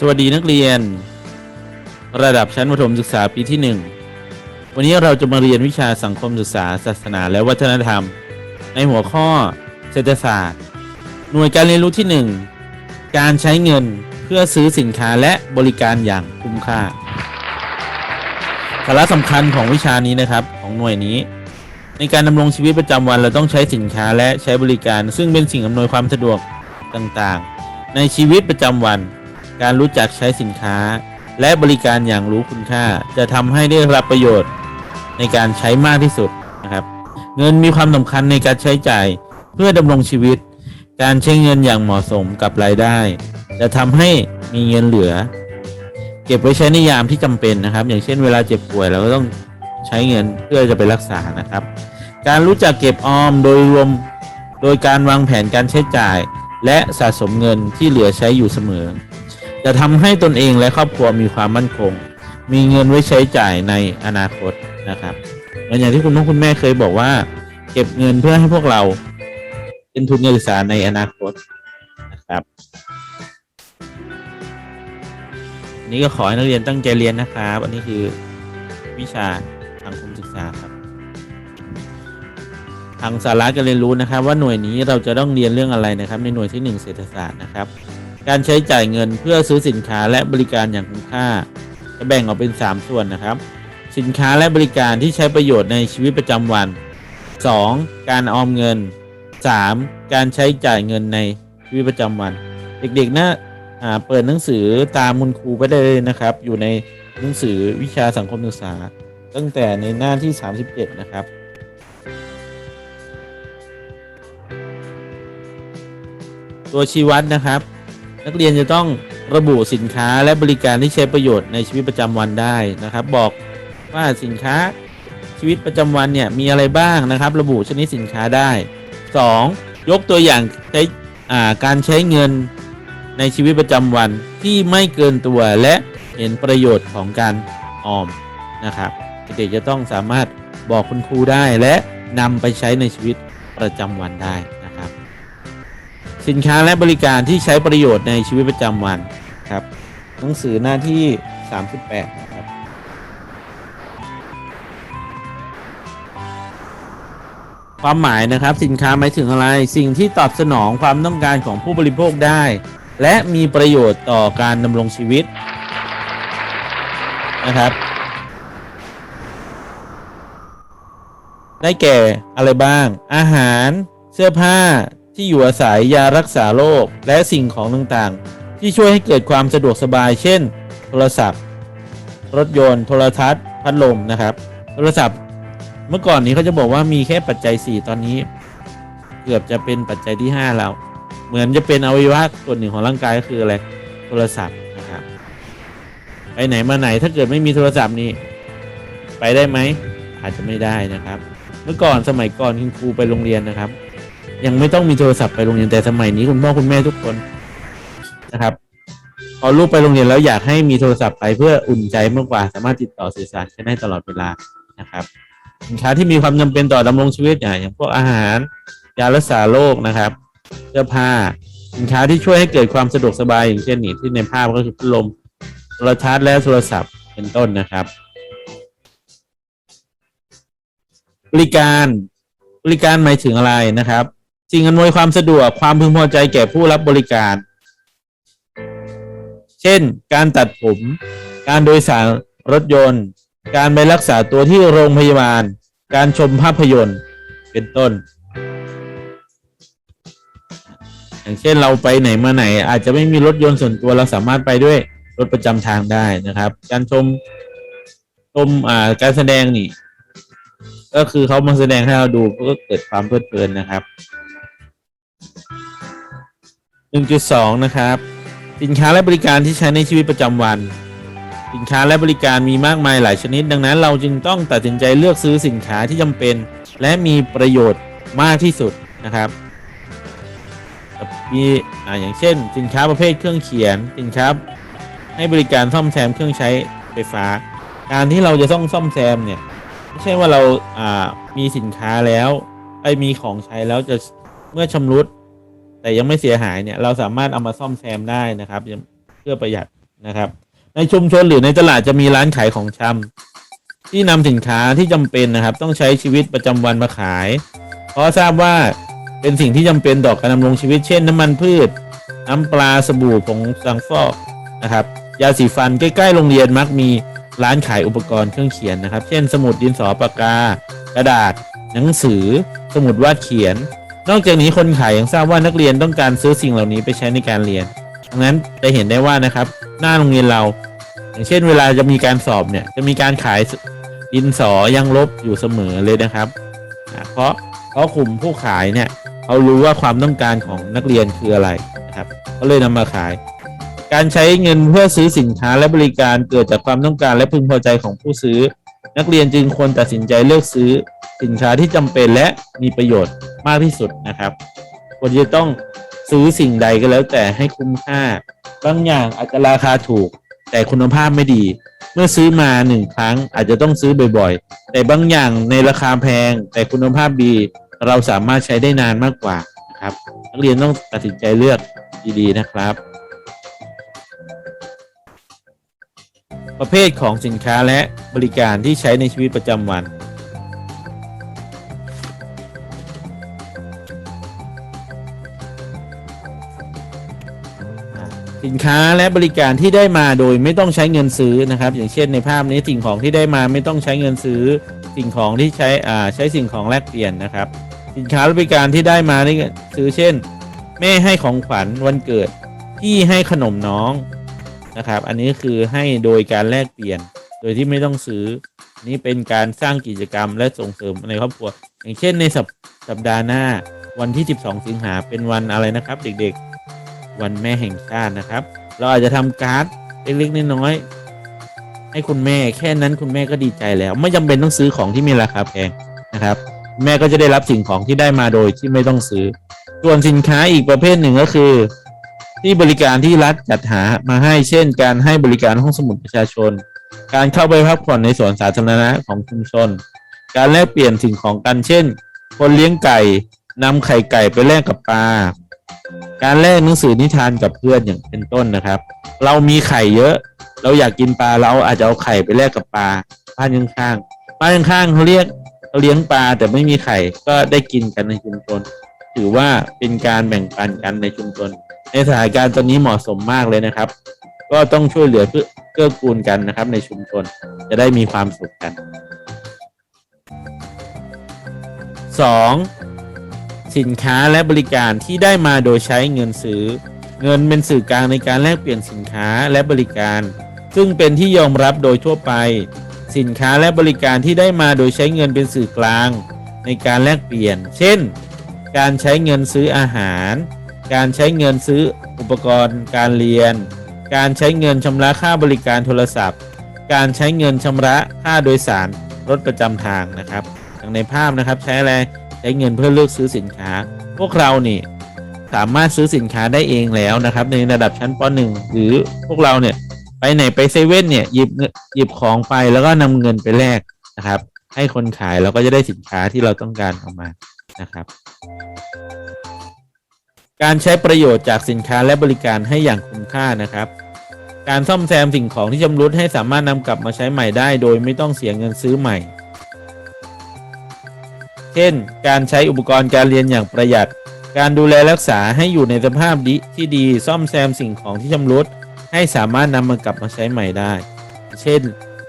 สวัสดีนักเรียน ระดับชั้นประถมศึกษาปีที่ 1 วันนี้เราจะมาเรียนวิชาสังคมศึกษา ศาสนาและวัฒนธรรม ในหัวข้อเศรษฐศาสตร์ หน่วยการเรียนรู้ที่ 1 การใช้เงินเพื่อซื้อสินค้าและบริการอย่างคุ้มค่าสาระสำคัญของวิชานี้นะครับของหน่วยนี้ ในการดำรงชีวิตประจำวันเราต้องใช้สินค้าและใช้บริการ ซึ่งเป็นสิ่งอำนวยความสะดวกต่างๆ ในชีวิตประจำวัน การรู้จักใช้สินค้า และบริการอย่างรู้คุณค่า จะทำให้ได้รับประโยชน์ในการใช้มากที่สุดนะครับ เงินมีความสำคัญในการใช้จ่ายเพื่อดำรงชีวิต การใช้เงินอย่างเหมาะสมกับรายได้ จะทำให้มีเงินเหลือ เก็บไว้ใช้ในยามที่จำเป็นนะครับ อย่างเช่นเวลาเจ็บป่วยเราก็ต้องใช้เงินเพื่อจะไปรักษานะครับ การรู้จักเก็บออมโดยรวมโดยการวางแผนการใช้จ่าย และสะสมเงินที่เหลือใช้อยู่เสมอ จะทำให้ตนเองและครอบครัวมีความมั่นคง มีเงินไว้ใช้จ่ายในอนาคตนะครับเหมือนอย่างที่คุณพ่อคุณแม่เคยบอกว่า เก็บเงินเพื่อให้พวกเราเป็นทุนการศึกษาในอนาคตนะครับ นี่ก็ขอให้นักเรียนตั้งใจเรียนนะครับ อันนี้คือวิชาสังคมศึกษาครับ ทางสาระการเรียนรู้นะครับ ว่าหน่วยนี้เราจะต้องเรียนเรื่องอะไรนะครับ ในหน่วยที่ 1 เศรษฐศาสตร์นะครับ การใช้จ่ายเงินเพื่อซื้อสินค้าและบริการอย่างคุ้มค่า จะแบ่งออกเป็น 3 ส่วนนะครับ สินค้าและบริการที่ใช้ประโยชน์ในชีวิตประจำวัน 2. การออมเงิน 3. การใช้จ่ายเงินในชีวิตประจำวัน เด็กๆนะอ่าเปิดหนังสือตามคุณครูไปได้เลยนะครับ อยู่ในหนังสือวิชาสังคมศึกษา ตั้งแต่ในหน้าที่ 37 นะครับตัวชี้วัดนะครับ นักเรียนจะต้องระบุสินค้าและบริการที่ใช้ประโยชน์ในชีวิตประจำวันได้นะครับ บอกว่าสินค้าชีวิตประจำวันเนี่ยมีอะไรบ้างนะครับ ระบุชนิดสินค้าได้ 2. ยกตัวอย่างใช้อ่าการใช้เงินในชีวิตประจำวันที่ไม่เกินตัวและเห็นประโยชน์ของการออมนะครับเด็กจะต้องสามารถบอกคุณครูได้และนำไปใช้ในชีวิตประจำวันได้ สินค้าและบริการที่ใช้ประโยชน์ในชีวิตประจำวันครับ หนังสือหน้าที่ 38นะครับความหมายนะครับสินค้าหมายถึงอะไร สิ่งที่ตอบสนองความต้องการของผู้บริโภคได้ และมีประโยชน์ต่อการดำรงชีวิตนะครับ ได้แก่อะไรบ้าง อาหารเสื้อผ้า ที่อยู่อาศัยยารักษาโรคและสิ่งของต่างๆ ที่ช่วยให้เกิดความสะดวกสบาย เช่น โทรศัพท์ รถยนต์ โทรทัศน์ พัดลมนะครับ โทรศัพท์เมื่อก่อนนี้เขาจะบอกว่ามีแค่ปัจจัย 4 ตอนนี้ เกือบจะเป็นปัจจัยที่ 5 แล้ว เหมือนจะเป็นอวัยวะส่วนหนึ่งของร่างกายก็คืออะไรโทรศัพท์นะครับไปไหนมาไหนถ้าเกิดไม่มีโทรศัพท์นี่ไปได้ไหมอาจจะไม่ได้นะครับ เมื่อก่อนสมัยก่อนคุณครูไปโรงเรียนนะครับ ยังไม่ต้องมีโทรศัพท์ไปโรงเรียนแต่สมัยนี้คุณพ่อคุณแม่ทุกคนนะครับ พอลูกไปโรงเรียนแล้วอยากให้มีโทรศัพท์ไปเพื่ออุ่นใจมากกว่า สามารถติดต่อสื่อสารกันได้ตลอดเวลานะครับ สินค้าที่มีความจำเป็นต่อดำรงชีวิตอย่อย่างพวกอาหาร ยารักษาโรคนะครับเสื้อผ้าสินค้าที่ช่วยให้เกิดความสะดวกสบายอย่างเช่นนี่ที่ในภาพก็คือพัดลมโทรทัศน์และโทรศัพท์เป็นต้นนะครับ บริการบริการหมายถึงอะไรนะครับ สิ่งอำนวยความสะดวกความพึงพอใจแก่ผู้รับบริการ เช่น การตัดผม การโดยสารรถยนต์ การไปรักษาตัวที่โรงพยาบาล การชมภาพยนตร์ เป็นต้น อย่างเช่นเราไปไหนมาไหน อาจจะไม่มีรถยนต์ส่วนตัวเราสามารถไปด้วยรถประจำทางได้นะครับ การชมชมอ่าการแสดงนี่ก็คือเขามาแสดงให้เราดูก็เกิดความเพลิดเพลินนะครับ 1.2 นะครับ สินค้าและบริการที่ใช้ในชีวิตประจำวัน สินค้าและบริการมีมากมายหลายชนิด ดังนั้นเราจึงต้องตัดสินใจเลือกซื้อสินค้าที่จำเป็น และมีประโยชน์มากที่สุดนะครับมีอ่าอย่างเช่น สินค้าประเภทเครื่องเขียน สินค้าให้บริการซ่อมแซมเครื่องใช้ไฟฟ้า การที่เราจะต้องซ่อมแซมเนี่ยไม่ใช่ว่าเราอ่ามีสินค้าแล้วไอมีของใช้แล้วจะเมื่อชำรุด แต่ยังไม่เสียหายเนี่ย เราสามารถเอามาซ่อมแซมได้นะครับเพื่อประหยัดนะครับ ในชุมชนหรือในตลาดจะมีร้านขายของชำที่นำสินค้าที่จำเป็นนะครับ ต้องใช้ชีวิตประจำวันมาขาย เพราะทราบว่าเป็นสิ่งที่จำเป็นต่อการดำรงชีวิตเช่น น้ำมันพืช น้ำปลาสบู่ผงสังฟอกนะครับยาสีฟันใกล้ๆโรงเรียนมักมีร้านขายอุปกรณ์เครื่องเขียนนะครับ เช่น สมุดดินสอปากกา กระดาษ หนังสือ สมุดวาดเขียน นอกจากนี้คนขายยังทราบว่านักเรียนต้องการซื้อสิ่งเหล่านี้ไปใช้ในการเรียนดังนั้นจะเห็นได้ว่านะครับ หน้าโรงเรียนเรา อย่างเช่นเวลาจะมีการสอบเนี่ย จะมีการขายดินสอยังลบอยู่เสมอเลยนะครับ เพราะเพราะกลุ่มผู้ขายเนี่ยเขารู้ว่าความต้องการของนักเรียนคืออะไรนะครับเขาเลยนำมาขาย การใช้เงินเพื่อซื้อสินค้าและบริการเกิดจากความต้องการและพึงพอใจของผู้ซื้อ นักเรียนจึงควรตัดสินใจเลือกซื้อสินค้าที่จำเป็นและมีประโยชน์ มากที่สุดนะครับควรจะต้องซื้อสิ่งใดก็แล้วแต่ให้คุ้มค่า บางอย่างอาจจะราคาถูก แต่คุณภาพไม่ดี เมื่อซื้อมาหนึ่งครั้งอาจจะต้องซื้อบ่อยๆ แต่บางอย่างในราคาแพง แต่คุณภาพดี เราสามารถใช้ได้นานมากกว่าครับ นักเรียนต้องตัดสินใจเลือกดีๆนะครับ ประเภทของสินค้าและบริการที่ใช้ในชีวิตประจำวัน สินค้าและบริการที่ได้มาโดยไม่ต้องใช้เงินซื้อนะครับ อย่างเช่นในภาพนี้สิ่งของที่ได้มาไม่ต้องใช้เงินซื้อ สิ่งของที่ใช้อ่าใช้สิ่งของแลกเปลี่ยนนะครับ สินค้าและบริการที่ได้มานี่ซื้อเช่น แม่ให้ของขวัญวันเกิดพี่ให้ขนมน้องนะครับ อันนี้คือให้โดยการแลกเปลี่ยน โดยที่ไม่ต้องซื้อนี่เป็นการสร้างกิจกรรมและส่งเสริมในครอบครัว อย่างเช่นในสัปสปดาห์หน้าวันที่ 12 สิงหาเป็นวันอะไรนะครับ เด็กๆ วันแม่แห่งชาตินะครับ เราอาจจะทำการ์ดเล็กๆน้อยๆให้คุณแม่แค่นั้นคุณแม่ก็ดีใจแล้ว ไม่จำเป็นต้องซื้อของที่มีราคาแพงนะครับ แม่ก็จะได้รับสิ่งของที่ได้มาโดยที่ไม่ต้องซื้อ ส่วนสินค้าอีกประเภทหนึ่งก็คือ ที่บริการที่รัฐจัดหามาให้เช่น การให้บริการห้องสมุดประชาชน การเข้าไปพักผ่อนในสวนสาธารณะของชุมชน การแลกเปลี่ยนสิ่งของกันเช่น คนเลี้ยงไก่นำไข่ไก่ไปแลกกับปลา การแลกหนังสือนิทานกับเพื่อนอย่างเป็นต้นนะครับ เรามีไข่เยอะ เราอยากกินปลาเราอาจจะเอาไข่ไปแลกกับปลาบ้านข้างๆบ้านข้างๆเขาเรียกเขาเลี้ยงปลาแต่ไม่มีไข่ก็ได้กินกันในชุมชน ถือว่าเป็นการแบ่งปันกันในชุมชน ในสถานการณ์ตอนนี้เหมาะสมมากเลยนะครับ ก็ต้องช่วยเหลือเพื่อเกื้อกูลกันนะครับ ในชุมชนจะได้มีความสุขกัน 2. สินค้าและบริการที่ได้มาโดยใช้เงินซื้อ เงินเป็นสื่อกลางในการแลกเปลี่ยนสินค้าและบริการ ซึ่งเป็นที่ยอมรับโดยทั่วไป สินค้าและบริการที่ได้มาโดยใช้เงินเป็นสื่อกลาง ในการแลกเปลี่ยน เช่น การใช้เงินซื้ออาหาร การใช้เงินซื้ออุปกรณ์ การเรียน การใช้เงินชำระค่าบริการโทรศัพท์ การใช้เงินชำระค่าโดยสารรถประจำทางนะครับอย่างในภาพนะครับใช้อะไร ใช้เงินเพื่อเลือกซื้อสินค้า พวกเรานี่สามารถซื้อสินค้าได้เองแล้วนะครับ ในระดับชั้นป .1 หรือพวกเราเนี่ยไปไหนไปเซเว่นเนี่ยหยิบหยิบของไปแล้วก็นำเงินไปแลกนะครับ ให้คนขายเราก็จะได้สินค้าที่เราต้องการออกมานะครับ การใช้ประโยชน์จากสินค้าและบริการให้อย่างคุ้มค่านะครับ การซ่อมแซมสิ่งของที่ชำรุดให้สามารถนำกลับมาใช้ใหม่ได้ โดยไม่ต้องเสียเงินซื้อใหม่ ช่น การใช้อุปกรณ์การเรียนอย่างประหยัด การดูแลรักษาให้อยู่ในสภาพดีที่ดีซ่อมแซมสิ่งของที่ชำรุดให้สามารถนำมันกลับมาใช้ใหม่ได้ เช่น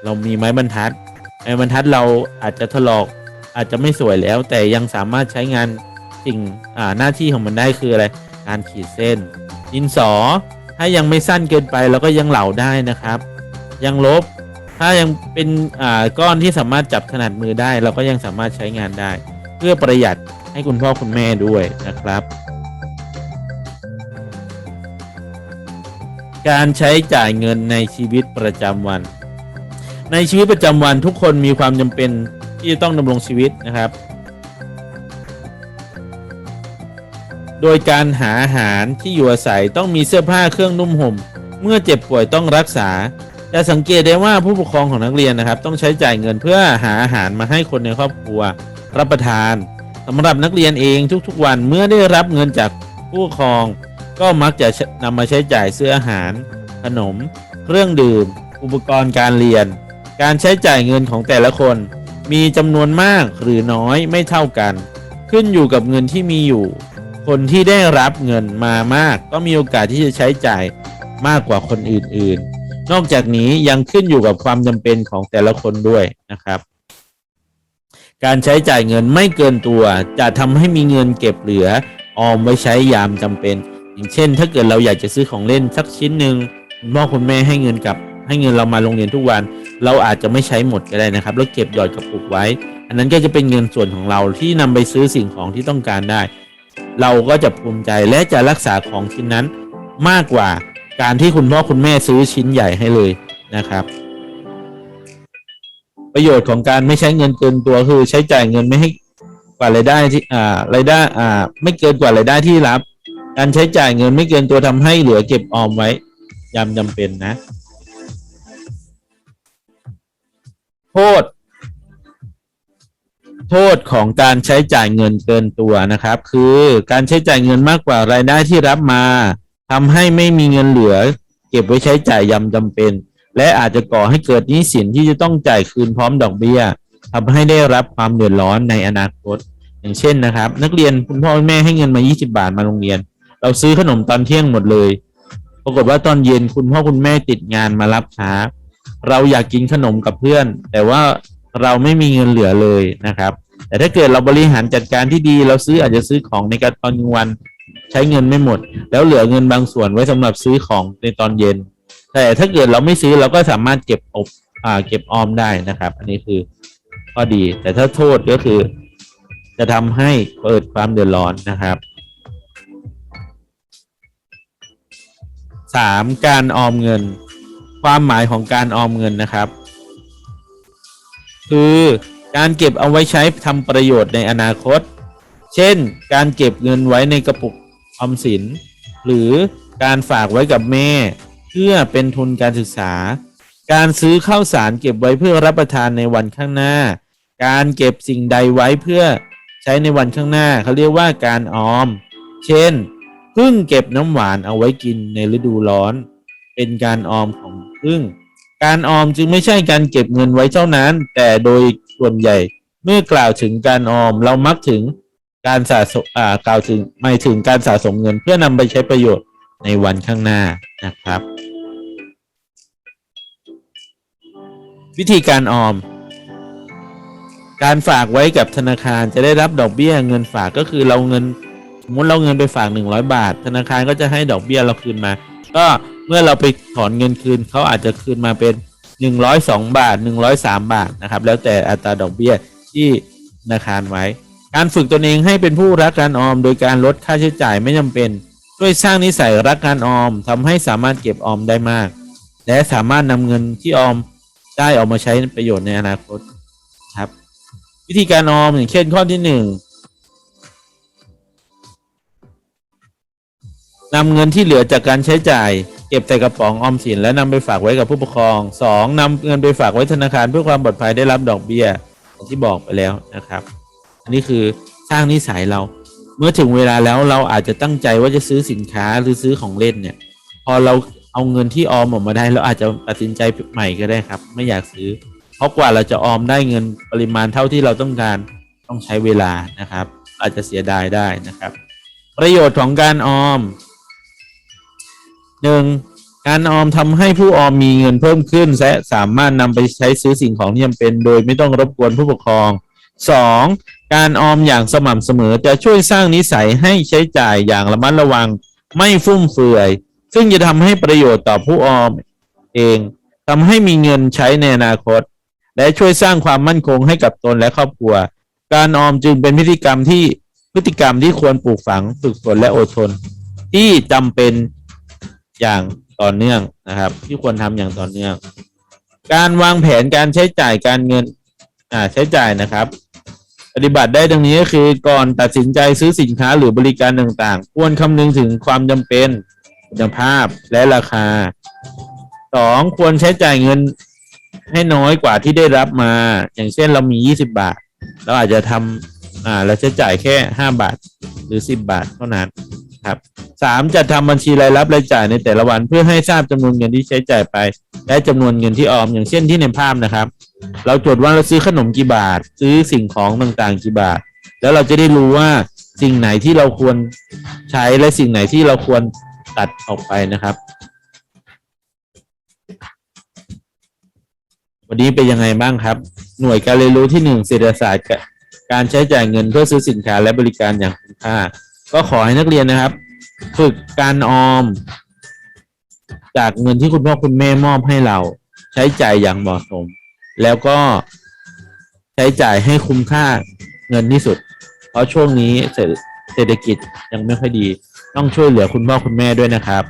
เรามีไม้บรรทัด ไม้บรรทัดเราอาจจะถลอก อาจจะไม่สวยแล้ว แต่ยังสามารถใช้งานสิ่งอ่าหน้าที่ของมันได้คืออะไร การขีดเส้น ดินสอ ถ้ายังไม่สั้นเกินไปเราก็ยังเหลาได้นะครับ ยังลบ ถ้ายังเป็นอ่าก้อนที่สามารถจับถนัดมือได้ เราก็ยังสามารถใช้งานได้ เพื่อประหยัดให้คุณพ่อคุณแม่ด้วยนะครับ การใช้จ่ายเงินในชีวิตประจำวัน ในชีวิตประจำวันทุกคนมีความจำเป็นที่จะต้องดำรงชีวิตนะครับ โดยการหาอาหารที่อยู่อาศัยต้องมีเสื้อผ้าเครื่องนุ่มห่ม เมื่อเจ็บป่วยต้องรักษาจะสังเกตได้ว่าผู้ปกครองของนักเรียนนะครับ ต้องใช้จ่ายเงินเพื่อหาอาหารมาให้คนในครอบครัว รับประทานสำหรับนักเรียนเองทุกๆวันเมื่อได้รับเงินจากผู้ปกครอง ก็มักจะนำมาใช้จ่ายซื้ออาหาร ขนม เครื่องดื่ม อุปกรณ์การเรียน การใช้จ่ายเงินของแต่ละคน มีจำนวนมากหรือน้อยไม่เท่ากัน ขึ้นอยู่กับเงินที่มีอยู่ คนที่ได้รับเงินมามาก ก็มีโอกาสที่จะใช้จ่ายมากกว่าคนอื่นๆ นอกจากนี้ยังขึ้นอยู่กับความจำเป็นของแต่ละคนด้วยนะครับ การใช้จ่ายเงินไม่เกินตัว จะทำให้มีเงินเก็บเหลือ ออมไว้ใช้ยามจำเป็น อย่างเช่น ถ้าเกิดเราอยากจะซื้อของเล่นสักชิ้นหนึ่งคุณพ่อคุณแม่ให้เงินกับ ให้เงินเรามาโรงเรียนทุกวัน เราอาจจะไม่ใช้หมดก็ได้นะครับ แล้วเก็บหยอดกระปุกไว้ อันนั้นก็จะเป็นเงินส่วนของเราที่นำไปซื้อสิ่งของที่ต้องการได้ เราก็จะภูมิใจและจะรักษาของชิ้นนั้น มากกว่าการที่คุณพ่อคุณแม่ซื้อชิ้นใหญ่ให้เลยนะครับ ประโยชน์ของการไม่ใช้เงินเกินตัวคือใช้จ่ายเงินไม่ให้กว่ารายได้ที่อ่ารายได้อ่า ไม่เกินกว่ารายได้ที่รับ การใช้จ่ายเงินไม่เกินตัวทำให้เหลือเก็บออมไว้ยามจำเป็นนะ โทษ โทษของการใช้จ่ายเงินเกินตัวนะครับ คือการใช้จ่ายเงินมากกว่ารายได้ที่รับมาทำให้ไม่มีเงินเหลือ เก็บไว้ใช้จ่ายยามจำเป็น และอาจจะก่อให้เกิดหนี้สินที่จะต้องจ่ายคืนพร้อมดอกเบี้ยทำให้ได้รับความเดือดร้อนในอนาคต อย่างเช่นนะครับ นักเรียนคุณพ่อคุณแม่ให้เงินมา 20 บาทมาโรงเรียน เราซื้อขนมตอนเที่ยงหมดเลย ปรากฏว่าตอนเย็นคุณพ่อคุณแม่ติดงานมารับช้าเราอยากกินขนมกับเพื่อน แต่ว่าเราไม่มีเงินเหลือเลยนะครับ แต่ถ้าเกิดเราบริหารจัดการที่ดี เราซื้ออาจจะซื้อของในการตอนกลางวัน ใช้เงินไม่หมด แล้วเหลือเงินบางส่วนไว้สำหรับซื้อของในตอนเย็น แต่ถ้าเกิดเราไม่ซื้อเราก็สามารถเก็บอบอ่า เก็บออมได้นะครับ อันนี้คือข้อดี แต่ถ้าโทษก็คือ จะทำให้เปิดความเดือดร้อนนะครับสามการออมเงิน ความหมายของการออมเงินนะครับ คือการเก็บเอาไว้ใช้ทำประโยชน์ในอนาคต เช่น การเก็บเงินไว้ในกระปุกออมสิน หรือการฝากไว้กับแม่ เพื่อเป็นทุนการศึกษา การซื้อข้าวสารเก็บไว้เพื่อรับประทานในวันข้างหน้า การเก็บสิ่งใดไว้เพื่อใช้ในวันข้างหน้าเขาเรียกว่าการออม เช่นพึ่งเก็บน้ำหวานเอาไว้กินในฤดูร้อน เป็นการออมของพึ่ง การออมจึงไม่ใช่การเก็บเงินไว้เท่านั้น แต่โดยส่วนใหญ่เมื่อกล่าวถึงการออมเรามักถึงการสะสมอ่ากล่าวถึงหมายถึงการสะสมเงินเพื่อนำไปใช้ประโยชน์ ในวันข้างหน้านะครับ วิธีการออม การฝากไว้กับธนาคารจะได้รับดอกเบี้ยเงินฝากก็คือเราเงินสมมติเราเงินไปฝาก 100 บาท ธนาคารก็จะให้ดอกเบี้ยเราคืนมา ก็เมื่อเราไปถอนเงินคืนเขาอาจจะคืนมาเป็น 102 บาท 103 บาทนะครับ แล้วแต่อัตราดอกเบี้ยที่ธนาคารไว้ การฝึกตนเองให้เป็นผู้รักการออม โดยการลดค่าใช้จ่ายไม่จำเป็น ช่วยสร้างนิสัยรักการออมทำให้สามารถเก็บออมได้มาก และสามารถนำเงินที่ออมได้ออกมาใช้ประโยชน์ในอนาคตครับ วิธีการออมอย่างเช่นข้อที่หนึ่งนำเงินที่เหลือจากการใช้จ่าย เก็บใส่กระป๋องออมสินและนำไปฝากไว้กับผู้ปกครองสองนำเงินไปฝากไว้ธนาคารเพื่อความปลอดภัยได้รับดอกเบี้ยอย่างที่บอกไปแล้วนะครับ อันนี้คือสร้างนิสัยเรา เมื่อถึงเวลาแล้วเราอาจจะตั้งใจว่าจะซื้อสินค้าหรือซื้อของเล่นเนี่ย พอเราเอาเงินที่ออมออกมาได้เราอาจจะตัดสินใจใหม่ก็ได้ครับ ไม่อยากซื้อ เพราะกว่าเราจะออมได้เงินปริมาณเท่าที่เราต้องการต้องใช้เวลานะครับ อาจจะเสียดายได้นะครับ ประโยชน์ของการออมหนึ่งการออมทำให้ผู้ออมมีเงินเพิ่มขึ้น และสามารถนำไปใช้ซื้อสิ่งของที่จำเป็น โดยไม่ต้องรบกวนผู้ปกครอง สองการออมอย่างสม่ำเสมอจะช่วยสร้างนิสัยให้ใช้จ่ายอย่างระมัดระวังไม่ฟุ่มเฟือย ซึ่งจะทำให้ประโยชน์ต่อผู้ออมเองทำให้มีเงินใช้ในอนาคต และช่วยสร้างความมั่นคงให้กับตนและครอบครัว การออมจึงเป็นพฤติกรรมที่พฤติกรรมที่ควรปลูกฝังฝึกฝนและอดทน ที่จำเป็นอย่างต่อเนื่องนะครับ ที่ควรทำอย่างต่อเนื่อง การวางแผนการใช้จ่ายการเงินอ่าใช้จ่ายนะครับ ฏิบัติได้ดังนี้ก็คือก่อนตัดสินใจซื้อสินค้าหรือบริการต่างๆ ควรคำนึงถึงความจำเป็นคุณภาพและราคาสองควรใช้จ่ายเงินให้น้อยกว่าที่ได้รับมา อย่างเช่นเรามี20บาท เราอาจจะทำอ่าเราใช้จ่ายแค่5บาทหรือ10บาทเท่านั้นครับสามจัดทำบัญชีรายรับรายจ่ายในแต่ละวันเพื่อให้ทราบจำนวนเงินที่ใช้จ่ายไป และจำนวนเงินที่ออมอย่างเช่นที่ในภาพนะครับ เราจดว่าเราซื้อขนมกี่บาท ซื้อสิ่งของต่างๆกี่บาท แล้วเราจะได้รู้ว่าสิ่งไหนที่เราควรใช้และสิ่งไหนที่เราควรตัดออกไปนะครับ วันนี้เป็นยังไงบ้างครับ หน่วยการเรียนรู้ที่หนึ่งเศรษฐศาสตร์กะการใช้จ่ายเงินเพื่อซื้อสินค้าและบริการอย่างคุ้มค่า ก็ขอให้นักเรียนนะครับ ฝึกการออม จากเงินที่คุณพ่อคุณแม่มอบให้เรา ใช้จ่ายอย่างเหมาะสม แล้วก็ใช้จ่ายให้คุ้มค่าเงินที่สุด เพราะช่วงนี้เศรษฐกิจยังไม่ค่อยดี ต้องช่วยเหลือคุณพ่อคุณแม่ด้วยนะครับ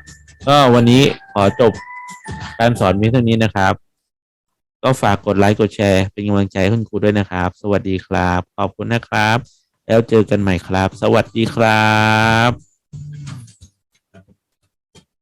ก็วันนี้ขอจบการสอนเพียงเท่านี้นะครับ ก็ฝากกดไลค์กดแชร์เป็นกำลังใจให้คุณครูด้วยนะครับ สวัสดีครับ ขอบคุณนะครับ แล้วเจอกันใหม่ครับ สวัสดีครับ